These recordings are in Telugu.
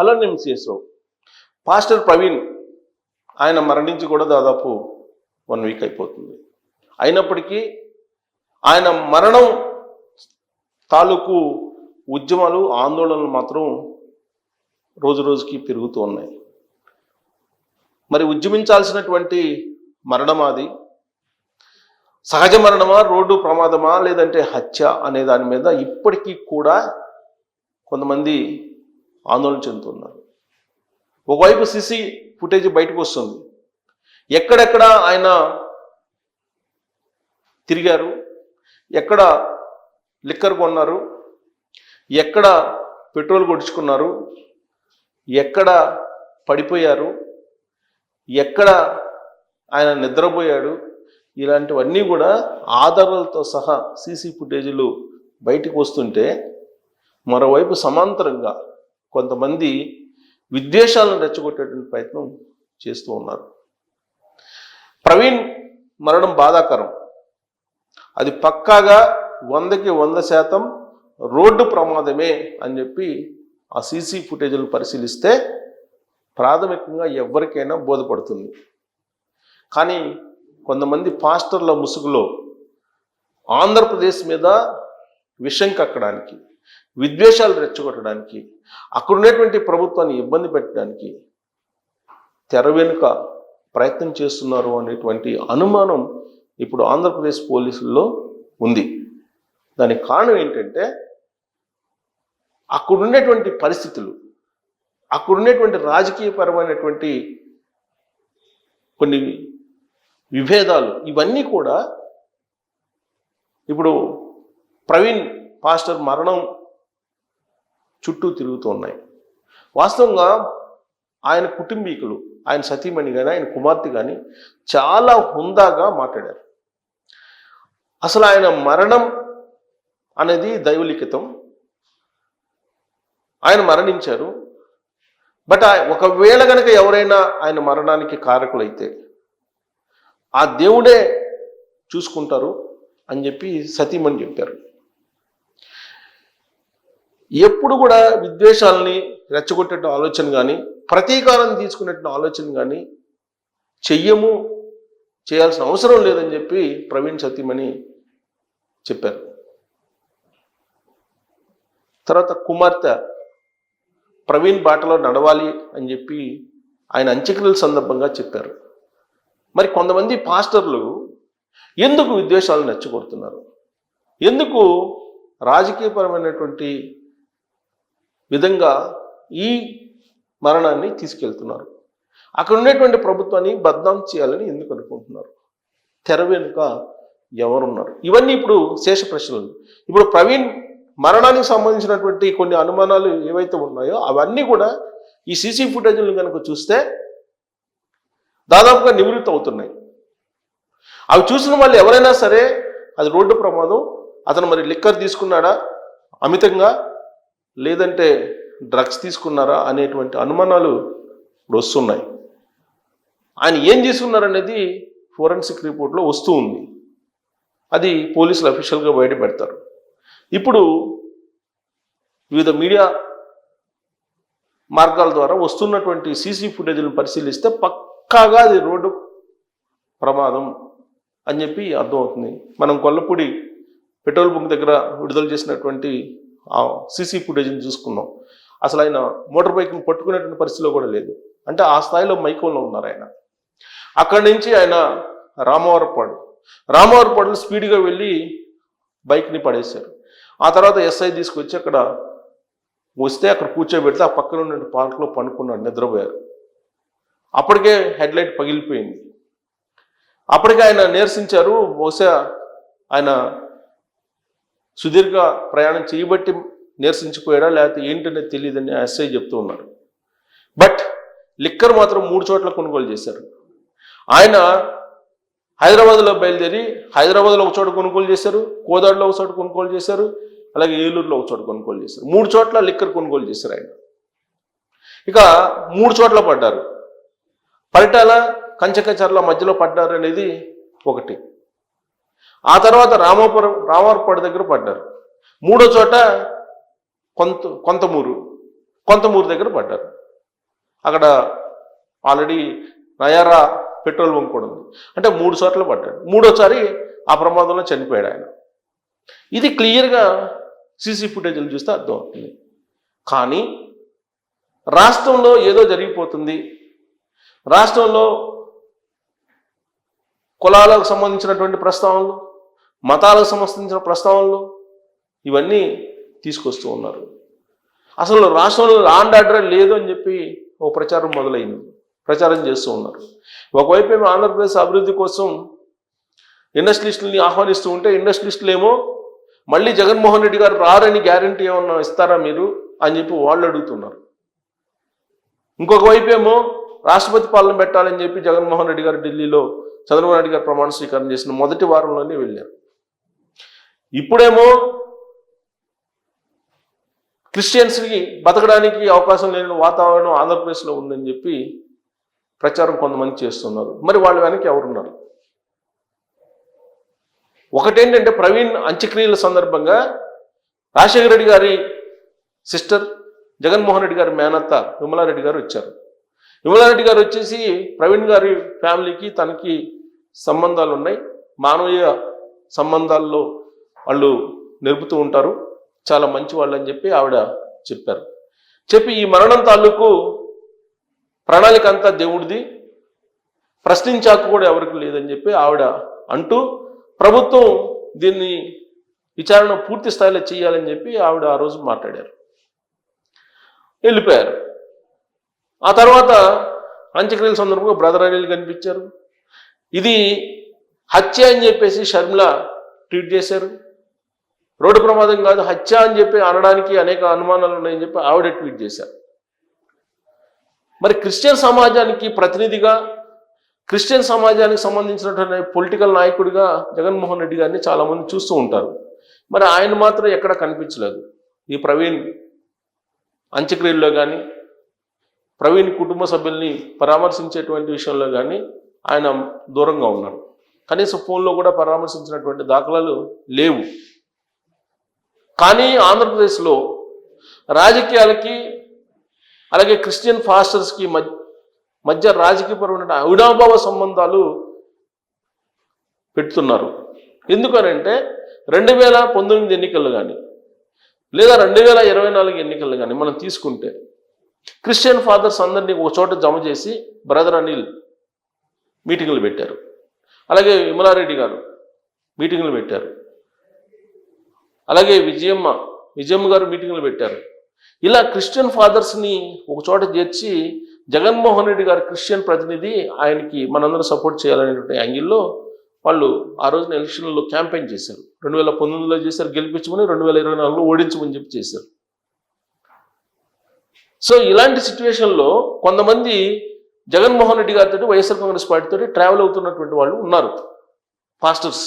హలో నేను పాస్టర్ ప్రవీణ్ ఆయన మరణించి కూడా దాదాపు వన్ వీక్ అయిపోతుంది. అయినప్పటికీ ఆయన మరణం తాలూకు ఉద్యమాలు ఆందోళనలు మాత్రం రోజు రోజుకి పెరుగుతూ ఉన్నాయి. మరి ఉద్యమించాల్సినటువంటి మరణమా అది. సహజ మరణమా రోడ్డు ప్రమాదమా లేదంటే హత్య అనే దాని మీద ఇప్పటికీ కూడా కొంతమంది ఆందోళన చెందుతున్నారు. ఒకవైపు సిసి ఫుటేజ్ బయటకు వస్తుంది. ఎక్కడెక్కడ ఆయన తిరిగారు? ఎక్కడ లిక్కర్ కొన్నారు? ఎక్కడ పెట్రోల్ కొడుచుకున్నారు ఎక్కడ పడిపోయారు? ఎక్కడ ఆయన నిద్రపోయాడు? ఇలాంటివన్నీ కూడా ఆధారాలతో సహా సీసీ ఫుటేజీలు బయటకు వస్తుంటే మరోవైపు సమాంతరంగా కొంతమంది విద్వేషాలను రెచ్చగొట్టేటువంటి ప్రయత్నం చేస్తూ ఉన్నారు. ప్రవీణ్ మరణం బాధాకరం. అది పక్కాగా వందకి వంద శాతం రోడ్డు ప్రమాదమే అని చెప్పి ఆ సీసీ ఫుటేజ్లు పరిశీలిస్తే ప్రాథమికంగా ఎవరికైనా బోధపడుతుంది. కానీ కొంతమంది పాస్టర్ల ముసుగులో ఆంధ్రప్రదేశ్ మీద విషం కక్కడానికి విద్వేషాలు రెచ్చగొట్టడానికి అక్కడ ఉన్నటువంటి ప్రభుత్వాన్ని ఇబ్బంది పెట్టడానికి తెర వెనుక ప్రయత్నం చేస్తున్నారు అనేటువంటి అనుమానం ఇప్పుడు ఆంధ్రప్రదేశ్ పోలీసుల్లో ఉంది. దానికి కారణం ఏంటంటే అక్కడ ఉండేటువంటి పరిస్థితులు అక్కడ ఉండేటువంటి రాజకీయపరమైనటువంటి కొన్ని విభేదాలు ఇవన్నీ కూడా ఇప్పుడు ప్రవీణ్ పాస్టర్ మరణం చుట్టూ తిరుగుతూ ఉన్నాయి. వాస్తవంగా ఆయన కుటుంబీకులు ఆయన సతీమణి కానీ ఆయన కుమార్తె కానీ చాలా హుందాగా మాట్లాడారు. అసలు ఆయన మరణం అనేది దైవలిఖితం. ఆయన మరణించారు. బట్ ఒకవేళ కనుక ఎవరైనా ఆయన మరణానికి కారకులైతే ఆ దేవుడే చూసుకుంటారు అని చెప్పి సతీమణి చెప్పారు. ఎప్పుడు కూడా విద్వేషాలని రెచ్చగొట్టే ఆలోచన కానీ ప్రతీకారం తీసుకునే ఆలోచన కానీ చెయ్యము చేయాల్సిన అవసరం లేదని చెప్పి ప్రవీణ్ సతీమణి చెప్పారు. తర్వాత కుమార్తె ప్రవీణ్ బాటలో నడవాలి అని చెప్పి ఆయన అంత్యక్రియల సందర్భంగా చెప్పారు. మరి కొంతమంది పాస్టర్లు ఎందుకు విద్వేషాలను నచ్చగొడుతున్నారు ఎందుకు రాజకీయపరమైనటువంటి విధంగా ఈ మరణాన్ని తీసుకెళ్తున్నారు. అక్కడ ఉండేటువంటి ప్రభుత్వాన్ని బద్నాం చేయాలని ఎందుకు అనుకుంటున్నారు? తెర వెనుక ఎవరున్నారు? ఇవన్నీ ఇప్పుడు శేష ప్రశ్నలు. ఇప్పుడు ప్రవీణ్ మరణానికి సంబంధించినటువంటి కొన్ని అనుమానాలు ఏవైతే ఉన్నాయో అవన్నీ కూడా ఈ సీసీ ఫుటేజ్లను కనుక చూస్తే దాదాపుగా నివృత్తి అవుతున్నాయి. అవి చూసిన వాళ్ళు ఎవరైనా సరే అది రోడ్డు ప్రమాదం అతను మరి లిక్కర్ తీసుకున్నాడా? అమితంగా లేదంటే డ్రగ్స్ తీసుకున్నారా అనేటువంటి అనుమానాలు ఇప్పుడు వస్తున్నాయి. ఆయన ఏం చేసుకున్నారనేది ఫోరెన్సిక్ రిపోర్ట్లో వస్తూ ఉంది. అది పోలీసులు అఫీషియల్గా బయట పెడతారు ఇప్పుడు వివిధ మీడియా మార్గాల ద్వారా వస్తున్నటువంటి సీసీ ఫుటేజ్లను పరిశీలిస్తే పక్కాగా అది రోడ్డు ప్రమాదం అని చెప్పి అర్థమవుతుంది. మనం కొల్లపూడి పెట్రోల్ బంక్ దగ్గర విడుదల చేసినటువంటి ఆ సీసీ ఫుటేజ్ని చూసుకున్నాం. అసలు ఆయన మోటార్ బైక్ని పట్టుకునేటువంటి పరిస్థితిలో కూడా లేదు. అంటే ఆ స్థాయిలో మైకంలో ఉన్నారు ఆయన. అక్కడి నుంచి ఆయన రామవరపాడు. రామవరపాడులో స్పీడ్గా వెళ్ళి బైక్ని పడేశారు. ఆ తర్వాత ఎస్ఐ తీసుకొచ్చి అక్కడ వస్తే అక్కడ కూర్చోబెడితే ఆ పక్కన ఉన్న పార్క్లో పండుకున్నాడు నిద్రపోయారు. అప్పటికే హెడ్లైట్ పగిలిపోయింది. అప్పటికే ఆయన నీరసించారు బహుశా ఆయన సుదీర్ఘ ప్రయాణం చేయబట్టి నిరసించిపోయాడా లేకపోతే ఏంటనేది తెలియదని ఎస్ఐ చెప్తూ ఉన్నారు బట్ లిక్కర్ మాత్రం మూడు చోట్ల కొనుగోలు చేశారు. ఆయన హైదరాబాద్లో బయలుదేరి హైదరాబాద్లో ఒక చోట కొనుగోలు చేశారు కోదాడులో ఒక చోట కొనుగోలు చేశారు అలాగే ఏలూరులో ఒక చోట కొనుగోలు చేశారు. మూడు చోట్ల లిక్కర్ కొనుగోలు చేశారు ఆయన. ఇక మూడు చోట్ల పడ్డారు. పరిటాల కంచకచర్ల మధ్యలో పడ్డారు అనేది ఒకటి. ఆ తర్వాత రామాపురం రామాపురం దగ్గర పడ్డారు. మూడో చోట కొంత కొంతమూరు కొంతమూరు దగ్గర పడ్డారు. అక్కడ ఆల్రెడీ నయారా పెట్రోల్ బంక్ కూడా ఉంది. అంటే మూడు చోట్ల పడ్డాడు. మూడోసారి ఆ ప్రమాదంలో చనిపోయాడు ఆయన. ఇది క్లియర్గా సీసీ ఫుటేజీలు చూస్తే అర్థమవుతుంది. కానీ రాష్ట్రంలో ఏదో జరిగిపోతుంది. రాష్ట్రంలో కులాలకు సంబంధించినటువంటి ప్రస్తావనలు మతాలకు సంబంధించిన ప్రస్తావనలు ఇవన్నీ తీసుకొస్తూ ఉన్నారు. అసలు రాష్ట్రంలో లాండ్ ఆర్డర్ లేదు అని చెప్పి ఓ ప్రచారం మొదలైంది ప్రచారం చేస్తూ ఉన్నారు. ఒకవైపు ఏమో ఆంధ్రప్రదేశ్ అభివృద్ధి కోసం ఇండస్ట్రియలిస్టులని ఆహ్వానిస్తూ ఉంటే ఇండస్ట్రియలిస్టులు ఏమో మళ్ళీ జగన్మోహన్ రెడ్డి గారు రారని గ్యారంటీ ఏమన్నా ఇస్తారా మీరు అని చెప్పి వాళ్ళు అడుగుతున్నారు. ఇంకొక వైపు ఏమో రాష్ట్రపతి పాలన పెట్టాలని చెప్పి జగన్మోహన్ రెడ్డి గారు ఢిల్లీలో చంద్రబాబు నాయుడు గారు ప్రమాణ స్వీకారం చేసిన మొదటి వారంలోనే వెళ్ళారు. ఇప్పుడేమో క్రిస్టియన్స్కి బతకడానికి అవకాశం లేని వాతావరణం ఆంధ్రప్రదేశ్లో ఉందని చెప్పి ప్రచారం కొంతమంది చేస్తున్నారు. మరి వాళ్ళ వెనక ఎవరున్నారు? ఒకటేంటంటే ప్రవీణ్ అంత్యక్రియల సందర్భంగా రాజశేఖర రెడ్డి గారి సిస్టర్ జగన్మోహన్ రెడ్డి గారి మేనత్త విమలారెడ్డి గారు వచ్చారు. విమలారెడ్డి గారు వచ్చేసి ప్రవీణ్ గారి ఫ్యామిలీకి తనకి సంబంధాలు ఉన్నాయి మానవీయ సంబంధాల్లో వాళ్ళు నిలుపుతూ ఉంటారు. చాలా మంచి వాళ్ళు అని చెప్పి ఆవిడ చెప్పారు. చెప్పి ఈ మరణం తాలూకు ప్రణాళిక అంతా దేవుడిది. ప్రశ్నించాక కూడా ఎవరికి లేదని చెప్పి ఆవిడ అంటూ ప్రభుత్వం దీన్ని విచారణ పూర్తి స్థాయిలో చేయాలని చెప్పి ఆవిడ ఆ రోజు మాట్లాడారు. వెళ్ళిపోయారు. ఆ తర్వాత అంత్యక్రియల సందర్భంగా బ్రదర్ అనిల్ కనిపించారు. ఇది హత్య అని చెప్పేసి షర్మిల ట్వీట్ చేశారు. రోడ్డు ప్రమాదం కాదు హత్య అని చెప్పి అనడానికి అనేక అనుమానాలు ఉన్నాయని చెప్పి ఆవిడ ట్వీట్ చేశారు. మరి క్రిస్టియన్ సమాజానికి ప్రతినిధిగా క్రిస్టియన్ సమాజానికి సంబంధించినటువంటి పొలిటికల్ నాయకుడిగా జగన్మోహన్ రెడ్డి గారిని చాలామంది చూస్తూ ఉంటారు. మరి ఆయన మాత్రం ఎక్కడ కనిపించలేదు. ఈ ప్రవీణ్ అంత్యక్రియల్లో కానీ ప్రవీణ్ కుటుంబ సభ్యుల్ని పరామర్శించేటువంటి విషయంలో కానీ ఆయన దూరంగా ఉన్నారు. కనీసం ఫోన్లో కూడా పరామర్శించినటువంటి దాఖలాలు లేవు. కానీ ఆంధ్రప్రదేశ్లో రాజకీయాలకి అలాగే క్రిస్టియన్ ఫాస్టర్స్కి మధ్య రాజకీయపరమైన అవినాభావ సంబంధాలు పెడుతున్నారు. ఎందుకనంటే రెండు వేల పంతొమ్మిది ఎన్నికలు కానీ లేదా రెండు వేల ఇరవై నాలుగు ఎన్నికలు కానీ మనం తీసుకుంటే క్రిస్టియన్ ఫాదర్స్ అందరినీ ఒక చోట జమ చేసి బ్రదర్ అనిల్ మీటింగులు పెట్టారు. అలాగే విమలారెడ్డి గారు మీటింగులు పెట్టారు. అలాగే విజయమ్మ విజయమ్మ గారు మీటింగులు పెట్టారు. ఇలా క్రిస్టియన్ ఫాదర్స్ని ఒక చోట చేర్చి జగన్మోహన్ రెడ్డి గారు క్రిస్టియన్ ప్రతినిధి ఆయనకి మనందరం సపోర్ట్ చేయాలనేటువంటి యాంగిల్లో వాళ్ళు ఆ రోజున ఎలక్షన్లో క్యాంపెయిన్ చేశారు. రెండు వేల పంతొమ్మిదిలో చేశారు గెలిపించమని రెండు వేల ఇరవై నాలుగులో ఓడించమని చెప్పి చేశారు. సో ఇలాంటి సిచ్యువేషన్లో కొంతమంది జగన్మోహన్ రెడ్డి గారితో వైఎస్ఆర్ కాంగ్రెస్ పార్టీతో ట్రావెల్ అవుతున్నటువంటి వాళ్ళు ఉన్నారు. పాస్టర్స్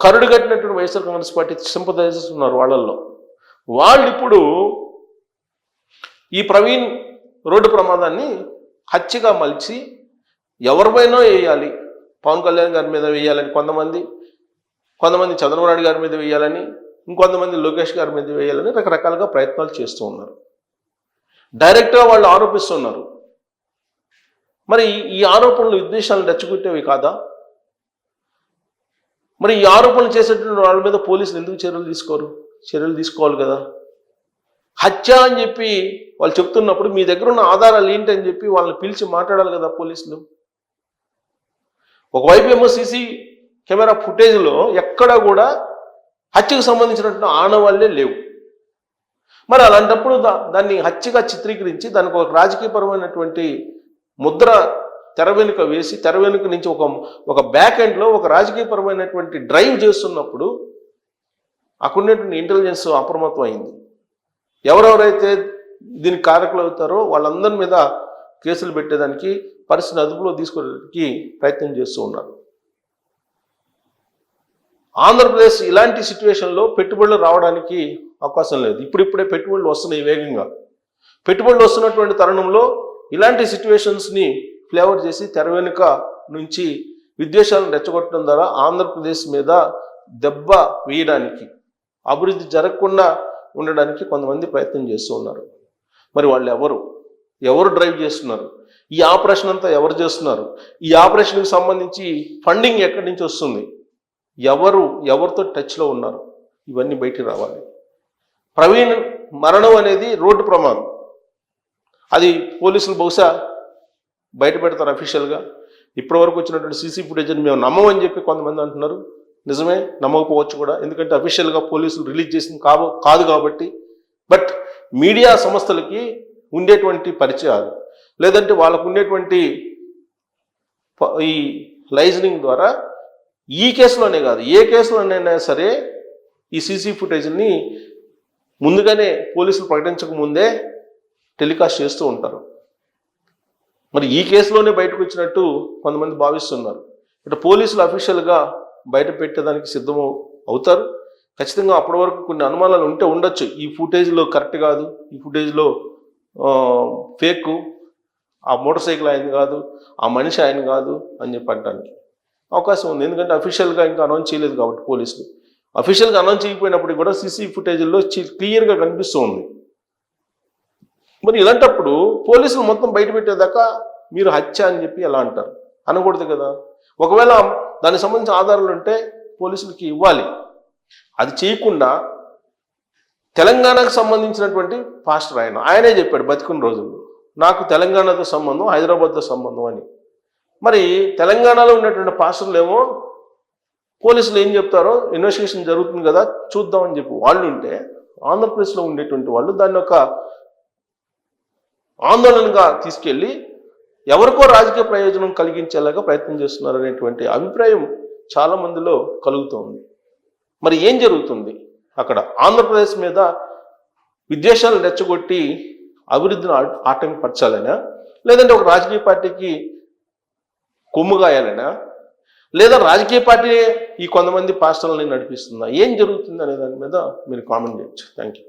కరుడు కట్టినటువంటి వైఎస్ఆర్ కాంగ్రెస్ పార్టీ సింపదైజర్స్ ఉన్నారు వాళ్ళల్లో. వాళ్ళు ఇప్పుడు ఈ ప్రవీణ్ రోడ్డు ప్రమాదాన్ని హత్యగా మలిచి ఎవరిపైనో వేయాలి. పవన్ కళ్యాణ్ గారి మీద వేయాలని కొంతమంది కొంతమంది చంద్రబాబు నాయుడు గారి మీద వేయాలని ఇంకొంతమంది లోకేష్ గారి మీద వేయాలని రకరకాలుగా ప్రయత్నాలు చేస్తూ ఉన్నారు. డైరెక్ట్గా వాళ్ళు ఆరోపిస్తున్నారు. మరి ఈ ఆరోపణలు విద్వేషాలను రెచ్చగొట్టేవి కాదా? మరి ఈ ఆరోపణలు చేసేటువంటి వాళ్ళ మీద పోలీసులు ఎందుకు చర్యలు తీసుకోరు? చర్యలు తీసుకోవాలి కదా. హత్య అని చెప్పి వాళ్ళు చెప్తున్నప్పుడు మీ దగ్గర ఉన్న ఆధారాలు ఏంటని అని చెప్పి వాళ్ళని పిలిచి మాట్లాడాలి కదా పోలీసులు. ఒకవైపు ఏమో సీసీ కెమెరా ఫుటేజ్లో ఎక్కడ కూడా హత్యకు సంబంధించినటువంటి ఆనవాళ్ళే లేవు. మరి అలాంటప్పుడు దాన్ని హత్యగా చిత్రీకరించి దానికి ఒక రాజకీయపరమైనటువంటి ముద్ర తెర వెనుక వేసి తెర వెనుక నుంచి ఒక ఒక బ్యాక్ ఎండ్లో ఒక రాజకీయపరమైనటువంటి డ్రైవ్ చేస్తున్నప్పుడు అక్కడున్నటువంటి ఇంటెలిజెన్స్ అప్రమత్తం అయింది. ఎవరెవరైతే దీనికి కారకులు అవుతారో వాళ్ళందరి మీద కేసులు పెట్టేదానికి పరిస్థితిని అదుపులో తీసుకోవడానికి ప్రయత్నం చేస్తూ ఉన్నారు. ఆంధ్రప్రదేశ్ ఇలాంటి సిచ్యువేషన్లో పెట్టుబడులు రావడానికి అవకాశం లేదు. ఇప్పుడిప్పుడే పెట్టుబడులు వస్తున్నాయి వేగంగా. పెట్టుబడులు వస్తున్నటువంటి తరుణంలో ఇలాంటి సిచ్యువేషన్స్ని ఫ్లేవర్ చేసి తెర వెనుక నుంచి విద్వేషాలను రెచ్చగొట్టడం ద్వారా ఆంధ్రప్రదేశ్ మీద దెబ్బ వేయడానికి అభివృద్ధి జరగకుండా ఉండడానికి కొంతమంది ప్రయత్నం చేస్తూ ఉన్నారు. మరి వాళ్ళు ఎవరు ఎవరు డ్రైవ్ చేస్తున్నారు? ఈ ఆపరేషన్ అంతా ఎవరు చేస్తున్నారు? ఈ ఆపరేషన్కి సంబంధించి ఫండింగ్ ఎక్కడి నుంచి వస్తుంది? ఎవరు ఎవరితో టచ్లో ఉన్నారు? ఇవన్నీ బయటికి రావాలి. ప్రవీణ్ మరణం అనేది రోడ్డు ప్రమాదం. అది పోలీసులు బహుశా బయట పెడతారు అఫీషియల్గా. ఇప్పటివరకు వచ్చినటువంటి సీసీ ఫుటేజ్ని మేము నమ్మమని చెప్పి కొంతమంది అంటున్నారు. నిజమే నమ్మకపోవచ్చు కూడా. ఎందుకంటే అఫీషియల్గా పోలీసులు రిలీజ్ చేసింది కాబ కాదు కాబట్టి. బట్ మీడియా సంస్థలకి ఉండేటువంటి పరిచయాలు. లేదంటే వాళ్ళకు ఉండేటువంటి ఈ లైజనింగ్ ద్వారా ఈ కేసులోనే కాదు ఏ కేసులోనైనా సరే ఈ సీసీ ఫుటేజ్ని ముందుగానే పోలీసులు ప్రకటించక ముందే టెలికాస్ట్ చేస్తూ ఉంటారు. మరి ఈ కేసులోనే బయటకు వచ్చినట్టు కొంతమంది భావిస్తున్నారు. ఇటు పోలీసులు అఫీషియల్గా బయట పెట్టేదానికి సిద్ధం అవుతారు. ఖచ్చితంగా అప్పటి వరకు కొన్ని అనుమానాలు ఉంటే ఉండొచ్చు. ఈ ఫుటేజ్లో కరెక్ట్ కాదు ఈ ఫుటేజ్లో ఫేక్ ఆ మోటార్ సైకిల్ ఆయన కాదు ఆ మనిషి ఆయన కాదు అని చెప్పి అవకాశం ఉంది. ఎందుకంటే అఫీషియల్గా ఇంకా అనౌన్స్ చేయలేదు కాబట్టి పోలీసులు. అఫీషియల్గా అనౌన్స్ చేయకపోయినప్పుడు కూడా సీసీ ఫుటేజ్లో క్లియర్గా కనిపిస్తూ ఉంది మరి ఇలాంటప్పుడు పోలీసులు మొత్తం బయట పెట్టేదాకా మీరు హత్య అని చెప్పి ఎలా అంటారు? అనకూడదు కదా. ఒకవేళ దానికి సంబంధించిన ఆధారాలు ఉంటే పోలీసులకి ఇవ్వాలి. అది చేయకుండా తెలంగాణకు సంబంధించినటువంటి పాస్టర్ ఆయన ఆయనే చెప్పాడు బతికున్న రోజుల్లో. నాకు తెలంగాణతో సంబంధం హైదరాబాద్తో సంబంధం అని. మరి తెలంగాణలో ఉన్నటువంటి పాస్టర్లు ఏమో పోలీసులు ఏం చెప్తారో ఇన్వెస్టిగేషన్ జరుగుతుంది కదా చూద్దామని చెప్పి వాళ్ళు ఉంటే ఆంధ్రప్రదేశ్లో ఉండేటువంటి వాళ్ళు దాన్ని ఒక ఆందోళనగా తీసుకెళ్ళి ఎవరికో రాజకీయ ప్రయోజనం కలిగించేలాగా ప్రయత్నం చేస్తున్నారు అనేటువంటి అభిప్రాయం చాలా మందిలో కలుగుతోంది. మరి ఏం జరుగుతుంది? అక్కడ ఆంధ్రప్రదేశ్ మీద విద్వేషాలు రెచ్చగొట్టి అభివృద్ధిని ఆటంకపరచాలనా లేదంటే ఒక రాజకీయ పార్టీకి కొమ్ముగాయాలనా? లేదా రాజకీయ పార్టీ ఈ కొంతమంది పాస్టర్లని నడిపిస్తుందా? ఏం జరుగుతుంది అనే దాని మీద మీరు కామెంట్ చేయొచ్చు. Thank you